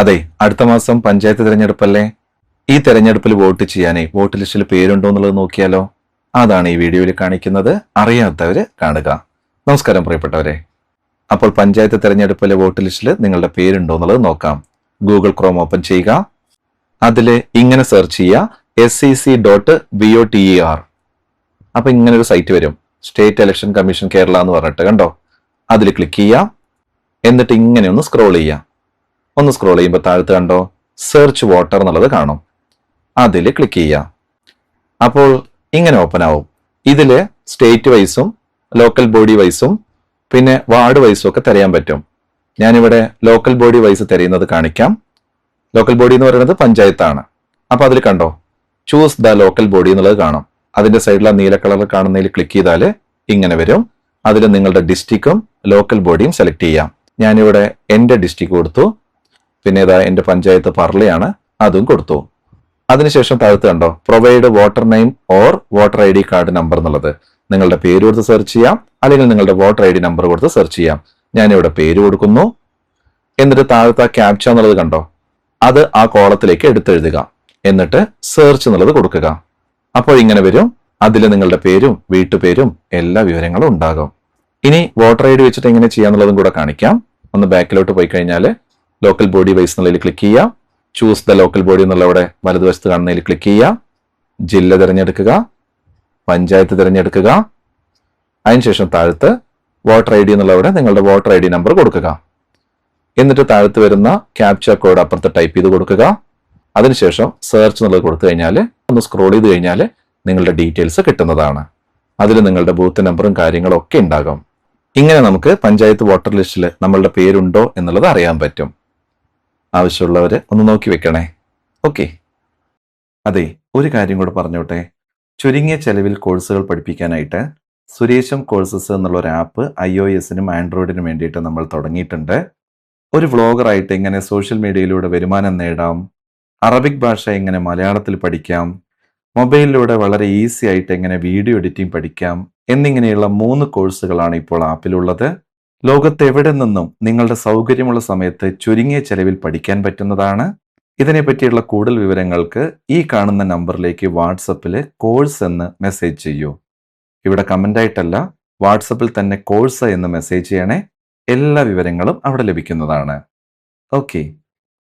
അതെ അടുത്ത മാസം പഞ്ചായത്ത് തിരഞ്ഞെടുപ്പല്ലേ? ഈ തെരഞ്ഞെടുപ്പിൽ വോട്ട് ചെയ്യാനേ വോട്ട് ലിസ്റ്റിൽ പേരുണ്ടോ എന്നുള്ളത് നോക്കിയാലോ? അതാണ് ഈ വീഡിയോയിൽ കാണിക്കുന്നത്. അറിയാത്തവര് കാണുക. നമസ്കാരം പ്രിയപ്പെട്ടവരെ. അപ്പോൾ പഞ്ചായത്ത് തെരഞ്ഞെടുപ്പിലെ വോട്ട് ലിസ്റ്റിൽ നിങ്ങളുടെ പേരുണ്ടോ എന്നുള്ളത് നോക്കാം. ഗൂഗിൾ ക്രോം ഓപ്പൺ ചെയ്യുക. അതിൽ ഇങ്ങനെ സെർച്ച് ചെയ്യുക. S C C dot B O T E R അപ്പൊ ഇങ്ങനെ ഒരു സൈറ്റ് വരും. സ്റ്റേറ്റ് ഇലക്ഷൻ കമ്മീഷൻ കേരള എന്ന് പറഞ്ഞിട്ട് കണ്ടോ? അതിൽ ക്ലിക്ക് ചെയ്യുക. എന്നിട്ട് ഇങ്ങനെ ഒന്ന് സ്ക്രോൾ ചെയ്യുക. ഒന്ന് സ്ക്രോൾ ചെയ്യുമ്പോൾ താഴത്ത് കണ്ടോ? സെർച്ച് വാട്ടർ എന്നുള്ളത് കാണും. അതിൽ ക്ലിക്ക് ചെയ്യുക. അപ്പോൾ ഇങ്ങനെ ഓപ്പൺ ആവും. ഇതിൽ സ്റ്റേറ്റ് വൈസും ലോക്കൽ ബോഡി വൈസും പിന്നെ വാർഡ് വൈസും ഒക്കെ തിരയാൻ പറ്റും. ഞാനിവിടെ ലോക്കൽ ബോഡി വൈസ് തിരയുന്നത് കാണിക്കാം. ലോക്കൽ ബോഡി എന്ന് പറയുന്നത് പഞ്ചായത്താണ്. അപ്പോൾ അതിൽ കണ്ടോ? ചൂസ് ദ ലോക്കൽ ബോഡി എന്നുള്ളത് കാണും. അതിന്റെ സൈഡിൽ നീല കളറിൽ കാണുന്നതിൽ ക്ലിക്ക് ചെയ്താൽ ഇങ്ങനെ വരും. അതിൽ നിങ്ങളുടെ ഡിസ്ട്രിക്റ്റും ലോക്കൽ ബോഡിയും സെലക്ട് ചെയ്യാം. ഞാനിവിടെ എന്റെ ഡിസ്ട്രിക്ട് കൊടുത്തു. പിന്നെ ഇതാ എന്റെ പഞ്ചായത്ത് പറളിയാണ് അതും കൊടുത്തു. അതിനുശേഷം താഴത്ത് കണ്ടോ? Provide voter name or voter I D card number എന്നുള്ളത്. നിങ്ങളുടെ പേര് കൊടുത്ത് സെർച്ച് ചെയ്യാം അല്ലെങ്കിൽ നിങ്ങളുടെ വോട്ടർ ഐ ഡി നമ്പർ കൊടുത്ത് സെർച്ച് ചെയ്യാം. ഞാനിവിടെ പേര് കൊടുക്കുന്നു. എന്നിട്ട് താഴത്തെ ക്യാപ്ച എന്നുള്ളത് കണ്ടോ? അത് ആ കോളത്തിലേക്ക് എടുത്തെഴുതുക. എന്നിട്ട് സെർച്ച് എന്നുള്ളത് കൊടുക്കുക. അപ്പോൾ ഇങ്ങനെ വരും. അതിൽ നിങ്ങളുടെ പേരും വീട്ടുപേരും എല്ലാ വിവരങ്ങളും ഉണ്ടാകും. ഇനി വോട്ടർ ഐ ഡി വെച്ചിട്ട് എങ്ങനെ ചെയ്യാന്നുള്ളതും കൂടെ കാണിക്കാം. ഒന്ന് ബാക്കിലോട്ട് പോയി കഴിഞ്ഞാൽ ലോക്കൽ ബോഡി വൈസ് എന്നുള്ളതിൽ ക്ലിക്ക് ചെയ്യുക. ചൂസ് ദ ലോക്കൽ ബോഡി എന്നുള്ള അവിടെ വലതുവശത്ത് കാണുന്നതിൽ ക്ലിക്ക് ചെയ്യുക. ജില്ല തിരഞ്ഞെടുക്കുക. പഞ്ചായത്ത് തിരഞ്ഞെടുക്കുക. അതിനുശേഷം താഴത്ത് വോട്ടർ ഐ ഡി എന്നുള്ളവിടെ നിങ്ങളുടെ വോട്ടർ ഐ ഡി നമ്പർ കൊടുക്കുക. എന്നിട്ട് താഴത്ത് വരുന്ന ക്യാപ്ച കോഡ് അപ്പുറത്ത് ടൈപ്പ് ചെയ്ത് കൊടുക്കുക. അതിനുശേഷം സെർച്ച് എന്നുള്ളത് കൊടുത്തു കഴിഞ്ഞാൽ ഒന്ന് സ്ക്രോൾ ചെയ്ത് കഴിഞ്ഞാൽ നിങ്ങളുടെ ഡീറ്റെയിൽസ് കിട്ടുന്നതാണ്. അതിൽ നിങ്ങളുടെ ബൂത്ത് നമ്പറും കാര്യങ്ങളും ഒക്കെ ഉണ്ടാകും. ഇങ്ങനെ നമുക്ക് പഞ്ചായത്ത് വോട്ടർ ലിസ്റ്റിൽ നമ്മളുടെ പേരുണ്ടോ എന്നുള്ളത് അറിയാൻ പറ്റും. ആവശ്യമുള്ളവർ ഒന്ന് നോക്കി വെക്കണേ. ഓക്കെ. അതെ ഒരു കാര്യം കൂടെ പറഞ്ഞോട്ടെ. ചുരുങ്ങിയ ചെലവിൽ കോഴ്സുകൾ പഠിപ്പിക്കാനായിട്ട് സുരേഷം കോഴ്സസ് എന്നുള്ള ഒരു ആപ്പ് ഐ ഒ എസിനും ആൻഡ്രോയിഡിനും വേണ്ടിയിട്ട് നമ്മൾ തുടങ്ങിയിട്ടുണ്ട്. ഒരു വ്ളോഗറായിട്ട് എങ്ങനെ സോഷ്യൽ മീഡിയയിലൂടെ വരുമാനം നേടാം അറബിക് ഭാഷ എങ്ങനെ മലയാളത്തിൽ പഠിക്കാം മൊബൈലിലൂടെ വളരെ ഈസി ആയിട്ട് എങ്ങനെ വീഡിയോ എഡിറ്റിംഗ് പഠിക്കാം എന്നിങ്ങനെയുള്ള മൂന്ന് കോഴ്സുകളാണ് ഇപ്പോൾ ആപ്പിലുള്ളത്. ലോകത്ത് എവിടെ നിന്നും നിങ്ങളുടെ സൗകര്യമുള്ള സമയത്ത് ചുരുങ്ങിയ ചെലവിൽ പഠിക്കാൻ പറ്റുന്നതാണ്. ഇതിനെപ്പറ്റിയുള്ള കൂടുതൽ വിവരങ്ങൾക്ക് ഈ കാണുന്ന നമ്പറിലേക്ക് വാട്സപ്പിൽ കോഴ്സ് എന്ന് മെസ്സേജ് ചെയ്യൂ. ഇവിടെ കമന്റായിട്ടല്ല വാട്സപ്പിൽ തന്നെ കോഴ്സ് എന്ന് മെസ്സേജ് ചെയ്യണേ. എല്ലാ വിവരങ്ങളും അവിടെ ലഭിക്കുന്നതാണ്. ഓക്കെ